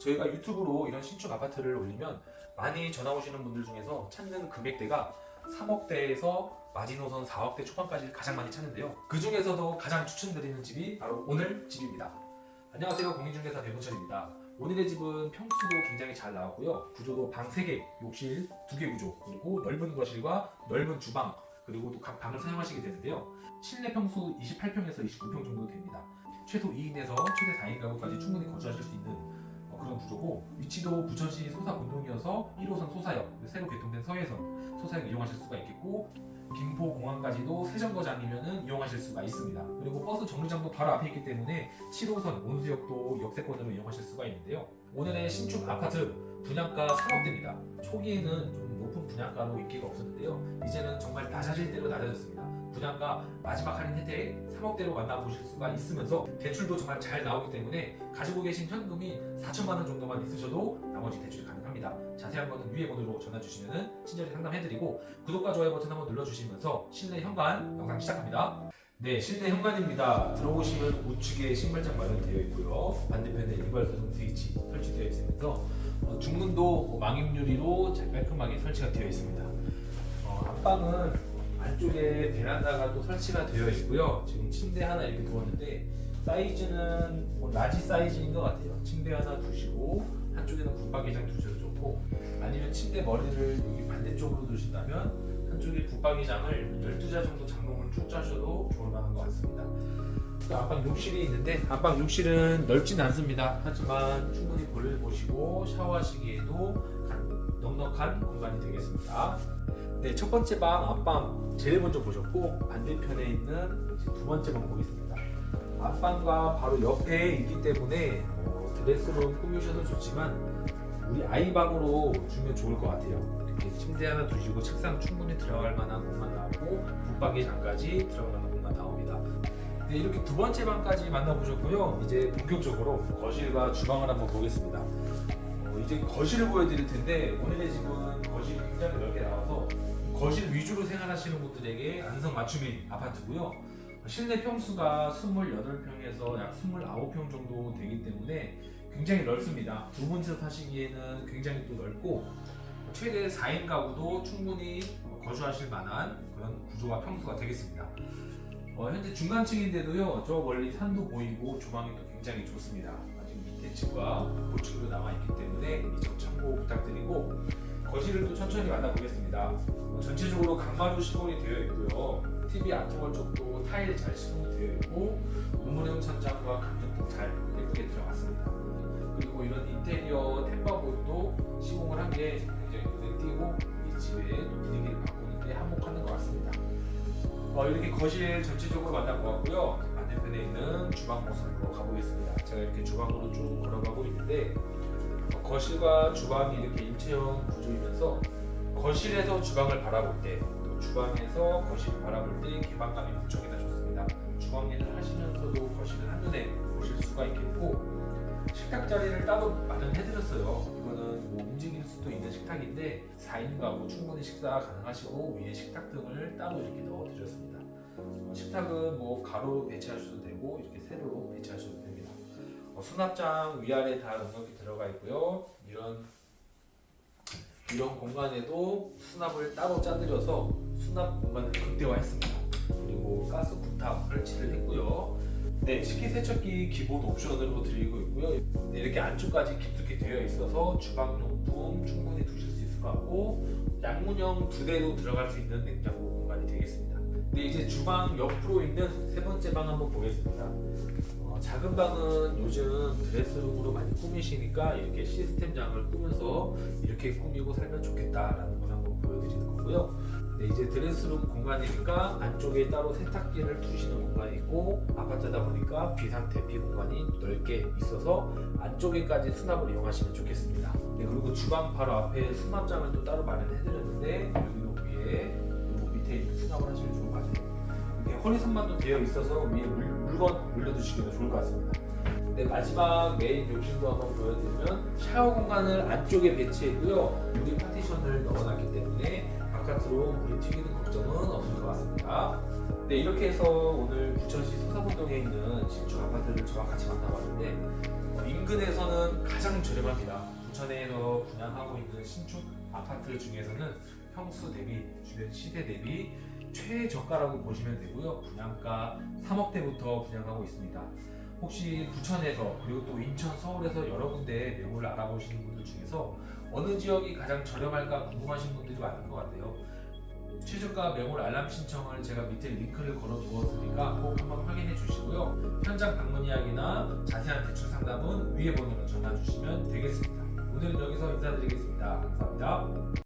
저희가 유튜브로 이런 신축 아파트를 올리면 많이 전화 오시는 분들 중에서 찾는 금액대가 3억대에서 마지노선 4억대 초반까지 가장 많이 찾는데요. 그 중에서도 가장 추천드리는 집이 바로 오늘 집입니다. 안녕하세요. 공인중개사 배문철입니다. 오늘의 집은 평수도 굉장히 잘 나왔고요. 구조도 방 3개, 욕실 2개 구조, 그리고 넓은 거실과 넓은 주방, 그리고 또 각 방을 사용하시게 되는데요. 실내 평수 28평에서 29평 정도 됩니다. 최소 2인에서 최대 4인 가구까지 충분히 거주하실 수 있는 어, 그런 구조고 위치도 부천시 소사 본동이어서 1호선 소사역, 새로 개통된 서해선 소사역 이용하실 수가 있겠고 김포 공항까지도 세정거장이면은 이용하실 수가 있습니다. 그리고 버스 정류장도 바로 앞에 있기 때문에 7호선 온수역도 역세권으로 이용하실 수가 있는데요. 오늘의 신축 아파트 분양가 3억대입니다. 초기에는 좀 높은 분양가로 인기가 없었는데요. 이제는 정말 낮아질 대로 낮아졌습니다. 분양가 마지막 할인 혜택 3억대로 만나보실 수가 있으면서 대출도 정말 잘 나오기 때문에 가지고 계신 현금이 4천만 원 정도만 있으셔도 나머지 대출이 가능합니다. 자세한 거는 위에 번호로 전화 주시면 친절히 상담해드리고 구독과 좋아요 버튼 한번 눌러주시면서 실내 현관 영상 시작합니다. 네, 실내 현관입니다. 들어오시면 우측에 신발장 마련되어 있고요. 소송 스위치 설치되어 있으면서 어, 중문도 뭐 망임유리로 잘 깔끔하게 설치가 되어 있습니다. 어, 앞방은 안쪽에 베란다가 또 설치가 되어 있고요. 지금 침대 하나 이렇게 두었는데 사이즈는 뭐 라지 사이즈인 것 같아요. 침대 하나 두시고 한쪽에는 붙박이장 두셔도 좋고 아니면 침대 머리를 여기 반대쪽으로 두신다면 한쪽에 붙박이장을 12자 정도 장롱을 쭉 짜셔도 좋을 만한 것 같습니다. 또 안방 욕실이 있는데 안방 욕실은 넓진 않습니다. 하지만 충분히 볼일 보시고 샤워하시기에도 간- 넉넉한 공간이 되겠습니다. 네, 첫 번째 방 앞방 제일 먼저 보셨고 반대편에 있는 두 번째 방 보겠습니다. 앞방과 바로 옆에 있기 때문에 어, 드레스룸 꾸미셔도 좋지만 우리 아이 방으로 주면 좋을 것 같아요. 이렇게 침대 하나 두시고 책상 충분히 들어갈 만한 공간 나오고 붙박이 장까지 들어갈 만한 공간 나옵니다. 네, 이렇게 두 번째 방까지 만나보셨고요. 이제 본격적으로 거실과 주방을 한번 보겠습니다. 어, 이제 거실을 보여드릴 텐데 오늘의 집은 거실이 굉장히 넓게 나와서 거실 위주로 생활하시는 분들에게 안성 맞춤인 아파트고요. 실내 평수가 28평에서 약 29평 정도 되기 때문에 굉장히 넓습니다. 두 분이서 사시기에는 굉장히 또 넓고 최대 4인 가구도 충분히 거주하실 만한 그런 구조와 평수가 되겠습니다. 어, 현재 중간층인데도요, 저 멀리 산도 보이고 주방이 또 굉장히 좋습니다. 아직 밑에 층과 고층도 남아있기 때문에 이점 참고 부탁드리고 거실을 또 천천히 만나보겠습니다. 어, 전체적으로 강마루 시공이 되어 있고요. TV 안쪽을 쪽도 타일 잘 시공이 되어 있고 우물형 천장과 간접등 잘 한게 굉장히 눈에 띄고 이 집의 또 분위기를 바꾸는 데 한몫하는 것 같습니다. 어, 이렇게 거실 전체적으로 만나보았고요. 반대편에 있는 주방 모습으로 가보겠습니다. 제가 이렇게 주방으로 쭉 걸어가고 있는데 어, 거실과 주방이 이렇게 일체형 구조이면서 거실에서 주방을 바라볼 때, 또 주방에서 거실을 바라볼 때 개방감이 무척이나 좋습니다. 주방 일을 하시면서도 거실을 한눈에 보실 수가 있겠고 식탁 자리를 따로 마련해드렸어요. 이거는 뭐 움직일 수도 있는 식탁인데 4인 가구 충분히 식사 가능하시고 위에 식탁 등을 따로 이렇게 넣어드렸습니다. 어, 식탁은 뭐 가로 배치하셔도 되고 이렇게 세로로 배치하셔도 됩니다. 어, 수납장 위아래 다 넉넉히 들어가 있고요. 이런 이런 공간에도 수납을 따로 짜드려서 수납 공간을 극대화했습니다. 그리고 가스 구탑 설치를 했고요. 네, 식기세척기 기본 옵션으로 드리고 있고요. 네, 이렇게 안쪽까지 깊숙이 되어 있어서 주방용품 충분히 두실 수 있을 것 같고 양문형 두 대로 들어갈 수 있는 냉장고 공간이 되겠습니다. 네, 이제 주방 옆으로 있는 세 번째 방 한번 보겠습니다. 어, 작은 방은 요즘 드레스룸으로 많이 꾸미시니까 이렇게 시스템장을 꾸면서 이렇게 꾸미고 살면 좋겠다라는 걸 한번 보여드리는 거고요. 네, 이제 드레스룸 공간이니까 안쪽에 따로 세탁기를 두시는 공간이 있고 아파트다 보니까 비상 대피 공간이 넓게 있어서 안쪽에까지 수납을 이용하시면 좋겠습니다. 네, 그리고 주방 바로 앞에 수납장을 또 따로 마련해드렸는데 여기 위에 요 밑에 있는 수납을 하시면 좋을 것 같아요. 이게 허리 선반도 되어 있어서 위에 물, 물건 올려두시기도 좋을 것 같습니다. 네, 마지막 메인 욕실도 한번 보여드리면 샤워 공간을 안쪽에 배치했고요. 유리 파티션을 넣어놨기 때문에 바깥으로 물이 튀기는 걱정은 없는 것 같습니다. 네 이렇게 해서 오늘 부천시 소사분동에 있는 신축 아파트를 저와 같이 만나봤는데 어, 인근에서는 가장 저렴합니다. 부천에서 분양하고 있는 신축 아파트 중에서는 평수 대비 주변 시세 대비 최저가라고 보시면 되고요. 분양가 3억대부터 분양하고 있습니다. 혹시 부천에서 그리고 또 인천, 서울에서 여러 군데 매물을 알아보시는 분들 중에서 어느 지역이 가장 저렴할까 궁금하신 분들이 많은 것 같아요. 최저가 매물 알람 신청을 제가 밑에 링크를 걸어 두었으니까 꼭 한번 확인해 주시고요. 현장 방문 이야기나 자세한 대출 상담은 위에 번호로 전화 주시면 되겠습니다. 오늘은 여기서 인사드리겠습니다. 감사합니다.